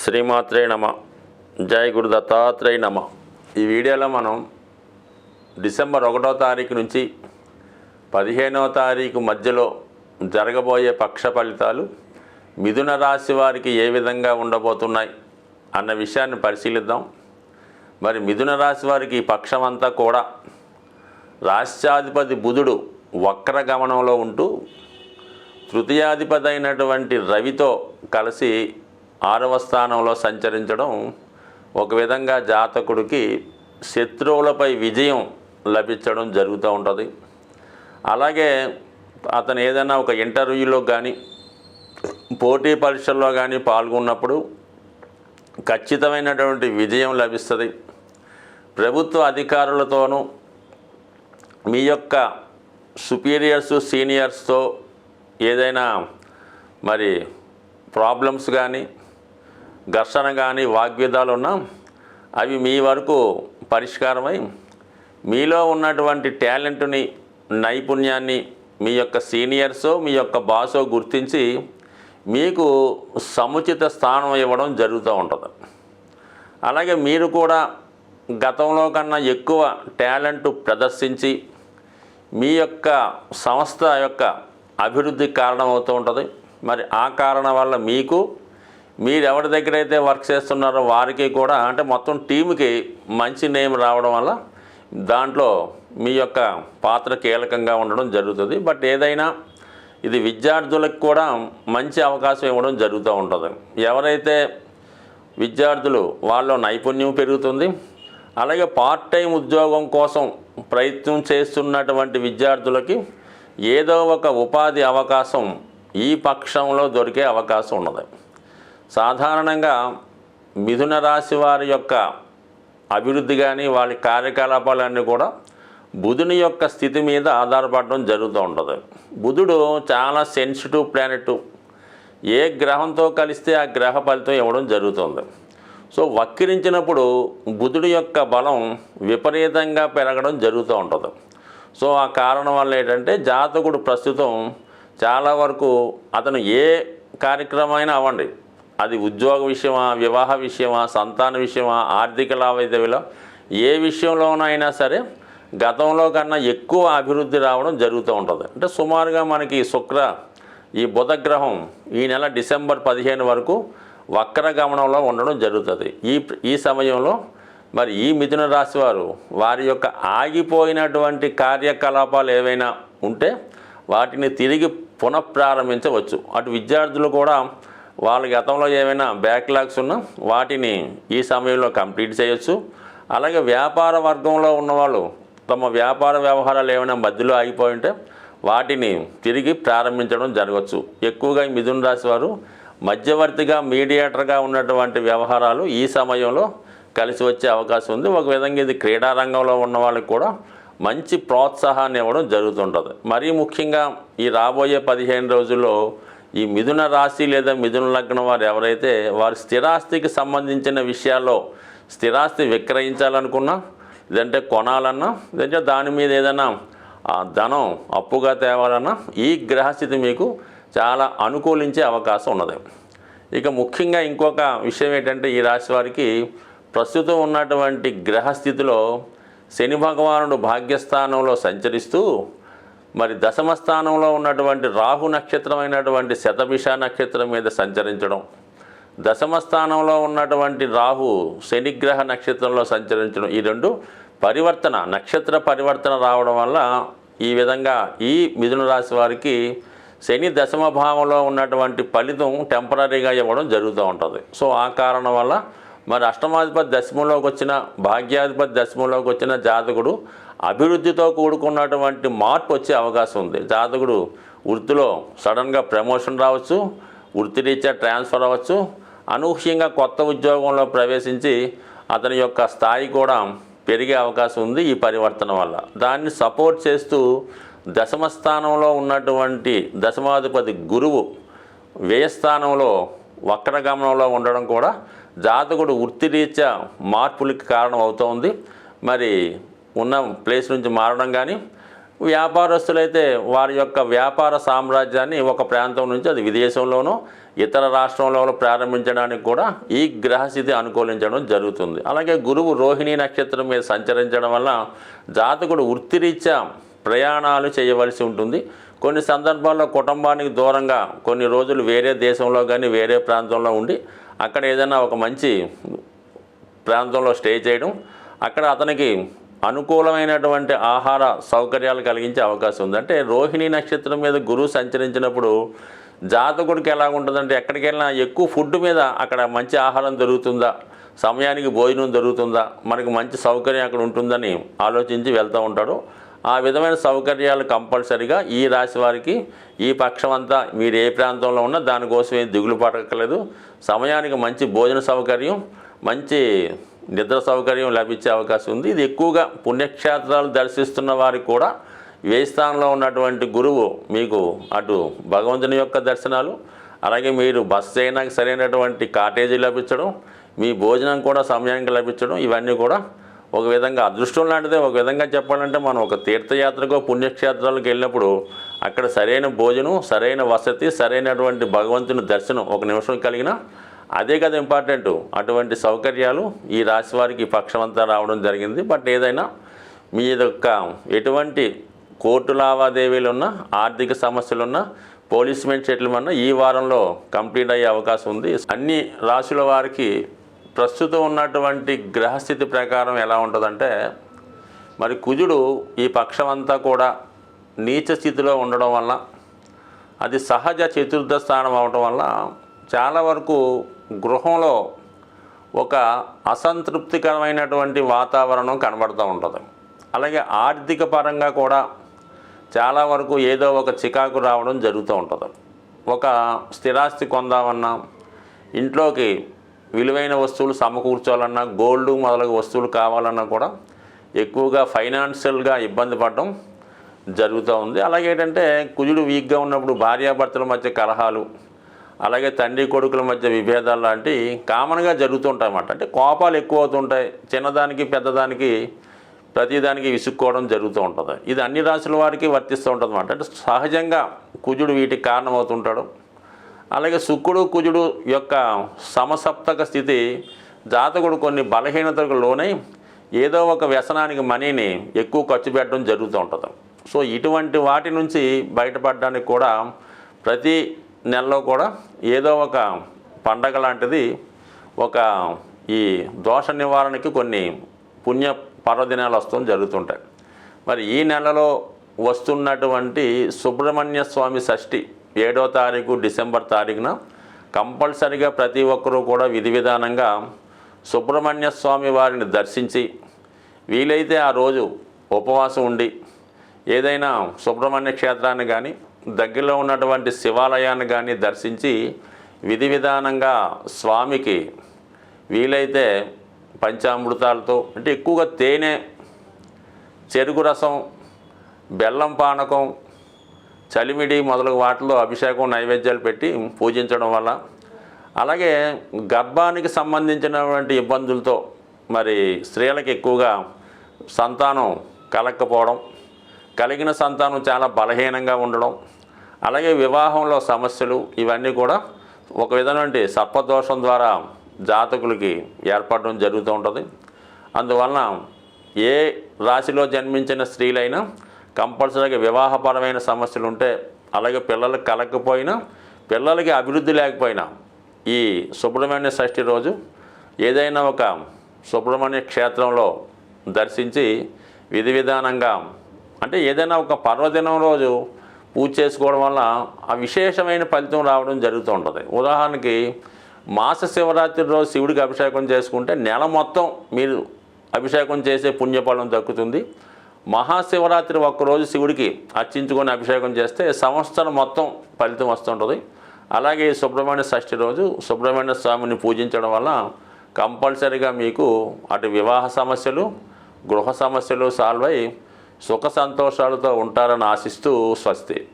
శ్రీమాత్రే నమ. జై గురు దత్తాత్రేయ నమ. ఈ వీడియోలో మనం డిసెంబర్ ఒకటో తారీఖు నుంచి పదిహేనవ తారీఖు మధ్యలో జరగబోయే పక్ష ఫలితాలు మిథున రాశి వారికి ఏ విధంగా ఉండబోతున్నాయి అన్న విషయాన్ని పరిశీలిద్దాం. మరి మిథున రాశి వారికి ఈ పక్షం అంతా కూడా రాష్ట్రాధిపతి బుధుడు వక్ర గమనంలో ఉంటూ తృతీయాధిపతి అయినటువంటి రవితో కలిసి ఆరవ స్థానంలో సంచరించడం ఒక విధంగా జాతకుడికి శత్రువులపై విజయం లభించడం జరుగుతూ ఉంటుంది. అలాగే అతను ఏదైనా ఒక ఇంటర్వ్యూలో కానీ పోటీ పరీక్షల్లో కానీ పాల్గొన్నప్పుడు ఖచ్చితమైనటువంటి విజయం లభిస్తుంది. ప్రభుత్వ అధికారులతోనూ మీ యొక్క సుపీరియర్స్ సీనియర్స్తో ఏదైనా మరి ప్రాబ్లమ్స్ కానీ ఘర్షణ కానీ వాగ్విధాలు ఉన్నా అవి మీ వరకు పరిష్కారమై మీలో ఉన్నటువంటి టాలెంట్ని నైపుణ్యాన్ని మీ యొక్క సీనియర్సో మీ యొక్క బాసో గుర్తించి మీకు సముచిత స్థానం ఇవ్వడం జరుగుతూ ఉంటుంది. అలాగే మీరు కూడా గతంలో కన్నా ఎక్కువ టాలెంట్ ప్రదర్శించి మీ యొక్క సంస్థ యొక్క అభివృద్ధికి కారణమవుతూ ఉంటుంది. మరి ఆ కారణం వల్ల మీకు మీరు ఎవరి దగ్గర అయితే వర్క్ చేస్తున్నారో వారికి కూడా అంటే మొత్తం టీంకి మంచి నేమ్ రావడం వల్ల దాంట్లో మీ యొక్క పాత్ర కీలకంగా ఉండడం జరుగుతుంది. బట్ ఏదైనా ఇది విద్యార్థులకు కూడా మంచి అవకాశం ఇవ్వడం జరుగుతూ ఉంటుంది. ఎవరైతే విద్యార్థులు వాళ్ళ నైపుణ్యం పెరుగుతుంది అలాగే పార్ట్ టైం ఉద్యోగం కోసం ప్రయత్నం చేస్తున్నటువంటి విద్యార్థులకి ఏదో ఒక ఉపాధి అవకాశం ఈ పక్షంలో దొరికే అవకాశం ఉన్నది. సాధారణంగా మిథున రాశి వారి యొక్క అభివృద్ధి కానీ వారి కార్యకలాపాలన్నీ కూడా బుధుని యొక్క స్థితి మీద ఆధారపడడం జరుగుతూ ఉంటుంది. బుధుడు చాలా సెన్సిటివ్ ప్లానెట్. ఏ గ్రహంతో కలిస్తే ఆ గ్రహ ఫలితం ఇవ్వడం జరుగుతుంది. సో వక్రించినప్పుడు బుధుడి యొక్క బలం విపరీతంగా పెరగడం జరుగుతూ ఉంటుంది. సో ఆ కారణం వల్ల ఏంటంటే జాతకుడు ప్రస్తుతం చాలా వరకు అతను ఏ కార్యక్రమమైనా అవ్వండి. అది ఉద్యోగ విషయమా వివాహ విషయమా సంతాన విషయమా ఆర్థిక లావాదేవీలో ఏ విషయంలోనైనా సరే గతంలో కన్నా ఎక్కువ అభివృద్ధి రావడం జరుగుతూ ఉంటుంది. అంటే సుమారుగా మనకి శుక్ర ఈ బుధగ్రహం ఈ నెల డిసెంబర్ పదిహేను వరకు వక్ర గమనంలో ఉండడం జరుగుతుంది. ఈ ఈ సమయంలో మరి ఈ మిథున రాశి వారు వారి యొక్క ఆగిపోయినటువంటి కార్యకలాపాలు ఏవైనా ఉంటే వాటిని తిరిగి పునఃప్రారంభించవచ్చు. అటు విద్యార్థులు కూడా వాళ్ళ గతంలో ఏమైనా బ్యాక్లాగ్స్ ఉన్నా వాటిని ఈ సమయంలో కంప్లీట్ చేయొచ్చు. అలాగే వ్యాపార వర్గంలో ఉన్నవాళ్ళు తమ వ్యాపార వ్యవహారాలు ఏమైనా మధ్యలో ఆగిపోయి ఉంటే వాటిని తిరిగి ప్రారంభించడం జరగవచ్చు ఎక్కువగా ఈ మిథున రాశి వారు మధ్యవర్తిగా మీడియేటర్గా ఉన్నటువంటి వ్యవహారాలు ఈ సమయంలో కలిసి వచ్చే అవకాశం ఉంది. ఒక విధంగా ఇది క్రీడా రంగంలో ఉన్న వాళ్ళకి కూడా మంచి ప్రోత్సాహాన్ని ఇవ్వడం జరుగుతుంటుంది. మరీ ముఖ్యంగా ఈ రాబోయే పదిహేను రోజుల్లో ఈ మిథున రాశి లేదా మిథున లగ్నం వారు ఎవరైతే వారి స్థిరాస్తికి సంబంధించిన విషయాల్లో స్థిరాస్తి విక్రయించాలనుకున్నా లేదంటే కొనాలన్నా లేదంటే దాని మీద ఏదైనా ఆ ధనం అప్పుగా తేవాలన్నా ఈ గ్రహస్థితి మీకు చాలా అనుకూలించే అవకాశం ఉన్నది. ఇక ముఖ్యంగా ఇంకొక విషయం ఏంటంటే ఈ రాశి వారికి ప్రస్తుతం ఉన్నటువంటి గ్రహస్థితిలో శని భగవానుడు భాగ్యస్థానంలో సంచరిస్తూ మరి దశమ స్థానంలో ఉన్నటువంటి రాహు నక్షత్రమైనటువంటి శతభిష నక్షత్రం మీద సంచరించడం. దశమ స్థానంలో ఉన్నటువంటి రాహు శనిగ్రహ నక్షత్రంలో సంచరించడం. ఈ రెండు పరివర్తన నక్షత్ర పరివర్తన రావడం వల్ల ఈ విధంగా ఈ మిథున రాశి వారికి శని దశమ భావంలో ఉన్నటువంటి ఫలితం టెంపరీగా ఇవ్వడం జరుగుతూ ఉంటుంది. సో ఆ కారణం వల్ల మరి అష్టమాధిపతి దశమంలోకి వచ్చిన భాగ్యాధిపతి దశమంలోకి వచ్చిన జాతకుడు అభివృద్ధితో కూడుకున్నటువంటి మార్పు వచ్చే అవకాశం ఉంది. జాతకుడు వృత్తిలో సడన్గా ప్రమోషన్ రావచ్చు వృత్తిరీత్యా ట్రాన్స్ఫర్ అవ్వచ్చు. అనూహ్యంగా కొత్త ఉద్యోగంలో ప్రవేశించి అతని యొక్క స్థాయి కూడా పెరిగే అవకాశం ఉంది ఈ పరివర్తన వల్ల. దాన్ని సపోర్ట్ చేస్తూ దశమ స్థానంలో ఉన్నటువంటి దశమాధిపతి గురువు వ్యయస్థానంలో వక్రగమనంలో ఉండడం కూడా జాతకుడు వృత్తిరీత్యా మార్పులకి కారణం అవుతోంది మరి ఉన్న ప్లేస్ నుంచి మారడం కానీ వ్యాపారస్తులైతే వారి యొక్క వ్యాపార సామ్రాజ్యాన్ని ఒక ప్రాంతం నుంచి అది విదేశంలోనూ ఇతర రాష్ట్రంలోనూ ప్రారంభించడానికి కూడా ఈ గ్రహస్థితి అనుకూలించడం జరుగుతుంది. అలాగే గురువు రోహిణి నక్షత్రం మీద సంచరించడం వల్ల జాతకుడు వృత్తిరీత్యా ప్రయాణాలు చేయవలసి ఉంటుంది. కొన్ని సందర్భాల్లో కుటుంబానికి దూరంగా కొన్ని రోజులు వేరే దేశంలో కానీ వేరే ప్రాంతంలో ఉండి అక్కడ ఏదైనా ఒక మంచి ప్రాంతంలో స్టే చేయడం అక్కడ అతనికి అనుకూలమైనటువంటి ఆహార సౌకర్యాలు కలిగించే అవకాశం ఉంది. అంటే రోహిణి నక్షత్రం మీద గురువు సంచరించినప్పుడు జాతకుడికి ఎలా ఉంటుందంటే ఎక్కడికి వెళ్ళినా ఎక్కువ ఫుడ్ మీద అక్కడ మంచి ఆహారం దొరుకుతుందా? సమయానికి భోజనం దొరుకుతుందా? మనకు మంచి సౌకర్యం అక్కడ ఉంటుందని ఆలోచించి వెళ్తూ ఉంటాడు. ఆ విధమైన సౌకర్యాలు కంపల్సరిగా ఈ రాశి వారికి ఈ పక్షం అంతా మీరు ఏ ప్రాంతంలో ఉన్నా దానికోసం ఏం దిగులు పడక్కలేదు సమయానికి మంచి భోజన సౌకర్యం మంచి నిద్ర సౌకర్యం లభించే అవకాశం ఉంది. ఇది ఎక్కువగా పుణ్యక్షేత్రాలు దర్శిస్తున్న వారికి కూడా ఏ స్థానంలో ఉన్నటువంటి గురువు మీకు అటు భగవంతుని యొక్క దర్శనాలు అలాగే మీరు బస్ చేయడానికి సరైనటువంటి కాటేజీ లభించడం మీ భోజనం కూడా సమయానికి లభించడం ఇవన్నీ కూడా ఒక విధంగా అదృష్టం లాంటిదే. ఒక విధంగా చెప్పాలంటే మనం ఒక తీర్థయాత్రకో పుణ్యక్షేత్రాలకు వెళ్ళినప్పుడు అక్కడ సరైన భోజనం సరైన వసతి సరైనటువంటి భగవంతుని దర్శనం ఒక నిమిషం కలిగిన అదే కదా ఇంపార్టెంట్ అటువంటి సౌకర్యాలు ఈ రాశి వారికి పక్షమంతా రావడం జరిగింది. బట్ ఏదైనా మీ యొక్క ఎటువంటి కోర్టు లావాదేవీలు ఉన్నా ఆర్థిక సమస్యలు ఉన్నా పోలీస్మెంట్ సెటిల్మెంట్ ఈ వారంలో కంప్లీట్ అయ్యే అవకాశం ఉంది. అన్ని రాశుల వారికి ప్రస్తుతం ఉన్నటువంటి గ్రహస్థితి ప్రకారం ఎలా ఉంటుందంటే మరి కుజుడు ఈ పక్షం అంతా కూడా నీచ స్థితిలో ఉండడం వల్ల అది సహజ చతుర్థ స్థానం అవటం వల్ల చాలా వరకు గృహంలో ఒక అసంతృప్తికరమైనటువంటి వాతావరణం కనబడుతూ ఉంటుంది. అలాగే ఆర్థిక పరంగా కూడా చాలా వరకు ఏదో ఒక చికాకు రావడం జరుగుతూ ఉంటుంది. ఒక స్థిరాస్తి కొందామన్నా ఇంట్లోకి విలువైన వస్తువులు సమకూర్చోవాలన్నా గోల్డ్ మొదలగు వస్తువులు కావాలన్నా కూడా ఎక్కువగా ఫైనాన్షియల్గా ఇబ్బంది పడడం జరుగుతూ ఉంది. అలాగే ఏంటంటే కుజుడు వీక్గా ఉన్నప్పుడు భార్యాభర్తల మధ్య కలహాలు అలాగే తండ్రి కొడుకుల మధ్య విభేదాలు లాంటి కామన్గా జరుగుతుంటాయన్నమాట. అంటే కోపాలు ఎక్కువ అవుతుంటాయి చిన్నదానికి పెద్దదానికి ప్రతిదానికి విసుక్కోవడం జరుగుతూ ఉంటుంది. ఇది అన్ని రాశుల వారికి వర్తిస్తూ ఉంటుంది అన్నమాట అంటే సహజంగా కుజుడు వీటికి కారణమవుతుంటాడు. అలాగే శుక్రుడు కుజుడు యొక్క సమసప్తక స్థితి జాతకుడు కొన్ని బలహీనతలకు లోనై ఏదో ఒక వ్యసనానికి మనీని ఎక్కువ ఖర్చు పెట్టడం జరుగుతూ ఉంటుంది. సో ఇటువంటి వాటి నుంచి బయటపడడానికి కూడా ప్రతి నెలలో కూడా ఏదో ఒక పండగ లాంటిది ఒక ఈ దోష నివారణకి కొన్ని పుణ్య పర్వదినాలు వస్తూ జరుగుతుంటాయి. మరి ఈ నెలలో వస్తున్నటువంటి సుబ్రహ్మణ్య స్వామి షష్ఠి ఏడో తారీఖు డిసెంబర్ తారీఖున కంపల్సరిగా ప్రతి ఒక్కరూ కూడా విధి విధానంగా సుబ్రహ్మణ్య స్వామి వారిని దర్శించి వీలైతే ఆ రోజు ఉపవాసం ఉండి ఏదైనా సుబ్రహ్మణ్య క్షేత్రాన్ని కానీ దగ్గరలో ఉన్నటువంటి శివాలయాన్ని కానీ దర్శించి విధి విధానంగా స్వామికి వీలైతే పంచామృతాలతో అంటే ఎక్కువగా తేనె చెరుకు రసం బెల్లం పానకం చలిమిడి మొదలగు వాటిలో అభిషేకం నైవేద్యాలు పెట్టి పూజించడం వల్ల అలాగే గర్భానికి సంబంధించినటువంటి ఇబ్బందులతో మరి స్త్రీలకు ఎక్కువగా సంతానం కలక్కపోవడం కలిగిన సంతానం చాలా బలహీనంగా ఉండడం అలాగే వివాహంలో సమస్యలు ఇవన్నీ కూడా ఒక విధమైన సర్పదోషం ద్వారా జాతకులకి ఏర్పడడం జరుగుతూ ఉంటుంది. అందువలన ఏ రాశిలో జన్మించిన స్త్రీలైనా కంపల్సరీగా వివాహపరమైన సమస్యలు ఉంటే అలాగే పిల్లలకు కలగకపోయినా పిల్లలకి అభివృద్ధి లేకపోయినా ఈ సుబ్రహ్మణ్య షష్ఠి రోజు ఏదైనా ఒక సుబ్రహ్మణ్య క్షేత్రంలో దర్శించి విధి విధానంగా అంటే ఏదైనా ఒక పర్వదినం రోజు పూజ చేసుకోవడం వల్ల ఆ విశేషమైన ఫలితం రావడం జరుగుతూ ఉంటుంది. ఉదాహరణకి మాస శివరాత్రి రోజు శివుడికి అభిషేకం చేసుకుంటే నెల మొత్తం మీరు అభిషేకం చేసే పుణ్యఫలం దక్కుతుంది. మహాశివరాత్రి ఒక్కరోజు శివుడికి అర్చించుకొని అభిషేకం చేస్తే సంవత్సరం మొత్తం ఫలితం వస్తుంటుంది. అలాగే సుబ్రహ్మణ్య షష్ఠి రోజు సుబ్రహ్మణ్య స్వామిని పూజించడం వల్ల కంపల్సరీగా మీకు అటు వివాహ సమస్యలు గృహ సమస్యలు సాల్వ్ అయి సుఖ సంతోషాలతో ఉంటారని ఆశిస్తూ స్వస్తి.